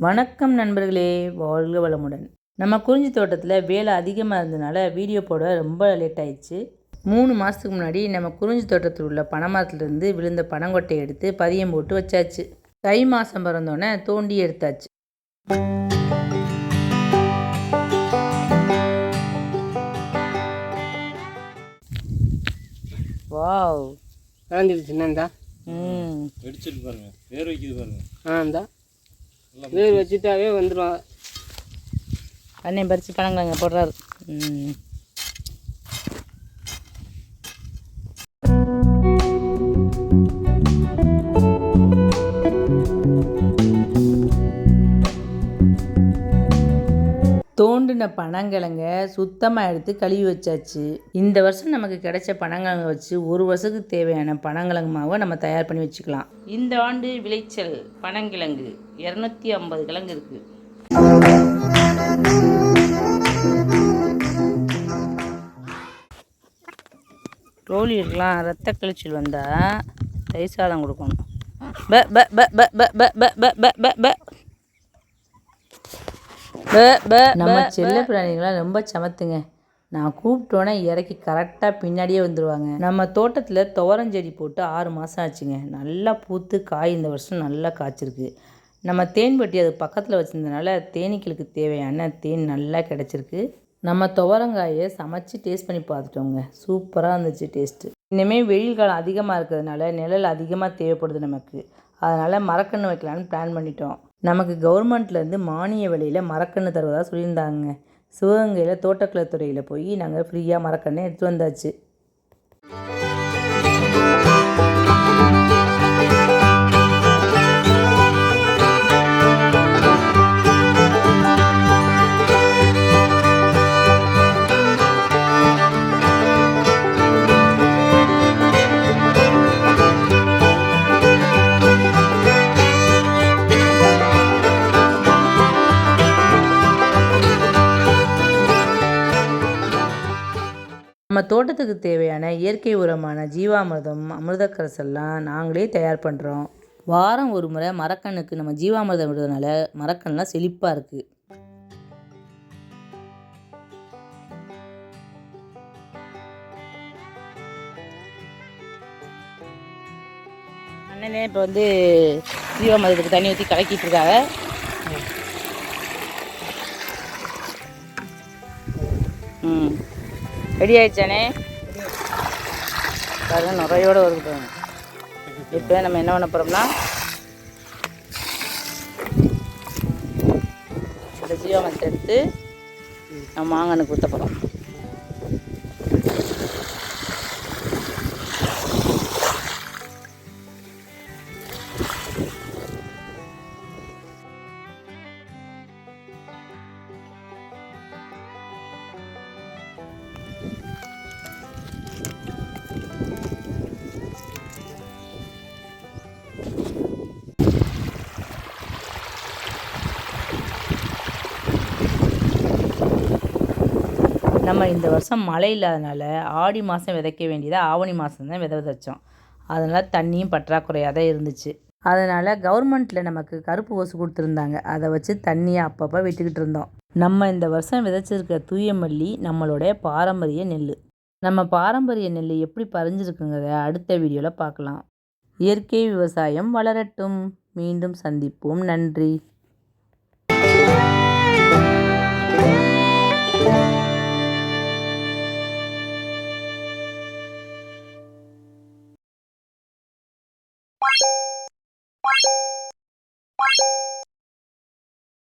வணக்கம் நண்பர்களே வாழ்க வளமுடன். நம்ம குறிஞ்சி தோட்டத்தில் வேலை அதிகமாக இருந்ததுனால வீடியோ போட ரொம்ப லேட் ஆயிடுச்சு. மூணு மாதத்துக்கு முன்னாடி நம்ம குறிஞ்சி தோட்டத்தில் உள்ள பனைமரத்துலேருந்து விழுந்த பனங்கொட்டையை எடுத்து பதியம் போட்டு வச்சாச்சு. தை மாதம் பிறந்தோடனே தோண்டி எடுத்தாச்சு. வாவ். விளைஞ்சிருச்சு என்னண்டா ம். வெடிச்சிட்டு பாருங்க. வேர் வைக்குது பாருங்க. ஆ இந்தா. வேர் வச்சுட்டாவே வந்துடும் அண்ணே பறித்து பழங்களாங்க போடுறாரு. ம் பனங்கிழங்க சுத்தமாக எடுத்து கழுவி வச்சாச்சு இந்த வருஷம் நமக்கு கிடைச்ச பனங்கிழங்க வச்சு ஒரு வருஷத்துக்கு தேவையான பனங்கிழங்கு மாவை நம்ம தயார் பண்ணி வச்சுக்கலாம் இந்த ஆண்டு விளைச்சல் பனங்கிழங்கு இரநூத்தி ஐம்பது கிழங்கு இருக்குது ரோலியெல்லாம் ரத்த கழிச்சல் வந்தால் தயிர் சாதம் கொடுக்கணும் ப ப ப ப ப ப ப ப ப ப நம்ம செல்ல பிராணிகள்லாம் ரொம்ப சமத்துங்க. நான் கூப்பிட்டோன்னே இறக்கி கரெக்டாக பின்னாடியே வந்துடுவாங்க நம்ம தோட்டத்தில் துவரஞ்செடி போட்டு ஆறு மாதம் ஆச்சுங்க. நல்லா பூத்து காய் இந்த வருஷம் நல்லா காய்ச்சிருக்கு. நம்ம தேன்பட்டி அது பக்கத்தில் வச்சுருந்தனால தேனீக்களுக்கு தேவையான தேன் நல்லா கிடச்சிருக்கு. நம்ம துவரங்காயை சமைச்சு டேஸ்ட் பண்ணி பார்த்துட்டோங்க. சூப்பராக இருந்துச்சு டேஸ்ட்டு இனிமேல் வெயில் காலம் அதிகமாக இருக்கிறதுனால நிழல் அதிகமாக தேவைப்படுது நமக்கு. அதனால் மரக்கன்று வைக்கலான்னு பிளான் பண்ணிட்டோம். நமக்கு கவர்மெண்ட்லேருந்து மானிய விலையில் மரக்கன்று தருவதாக சொல்லியிருந்தாங்க. சிவகங்கையில் தோட்டக்கலைத்துறையில் போய் நாங்கள் ஃப்ரீயாக மரக்கன்று எடுத்து வந்தாச்சு. நம்ம தோட்டத்துக்கு தேவையான இயற்கை உரமான ஜீவாமிர்தம் அமிர்தக்கரசெல்லாம் நாங்களே தயார் பண்ணுறோம் வாரம் ஒரு முறை மரக்கண்ணுக்கு நம்ம ஜீவாமிர்தம் விடுறதுனால மரக்கண்ணெலாம் செழிப்பாக இருக்குது அண்ணனே இப்போ வந்து ஜீவாமிர்தத்துக்கு தண்ணி ஊற்றி கலக்கிட்டு இருக்காங்க. ம். ரெடி ஆயிடுச்சானே? பாருங்க நுரையோடு வருது பாருங்க. இப்போ நம்ம என்ன பண்ண போகிறோம்னா இந்த ஜீவாமரத்தை எடுத்து நம்ம மாங்கனுக்கு ஊற்ற போகிறோம் நம்ம இந்த வருஷம் மழை இல்லாதனால ஆடி மாதம் விதைக்க வேண்டியதை ஆவணி மாதம் தான் விதை விதைச்சோம். அதனால் தண்ணியும் பற்றாக்குறையாக தான் இருந்துச்சு. அதனால் கவர்மெண்ட்டில் நமக்கு கருப்பு ஓசு கொடுத்துருந்தாங்க. அதை வச்சு தண்ணியை அப்பப்போ விட்டுக்கிட்டு இருந்தோம். நம்ம இந்த வருஷம் விதைச்சிருக்க தூய மல்லி நம்மளுடைய பாரம்பரிய நெல் நம்ம பாரம்பரிய நெல் எப்படி பறிஞ்சிருக்குங்கிறத அடுத்த வீடியோவில் பார்க்கலாம். இயற்கை விவசாயம் வளரட்டும். மீண்டும் சந்திப்போம். நன்றி.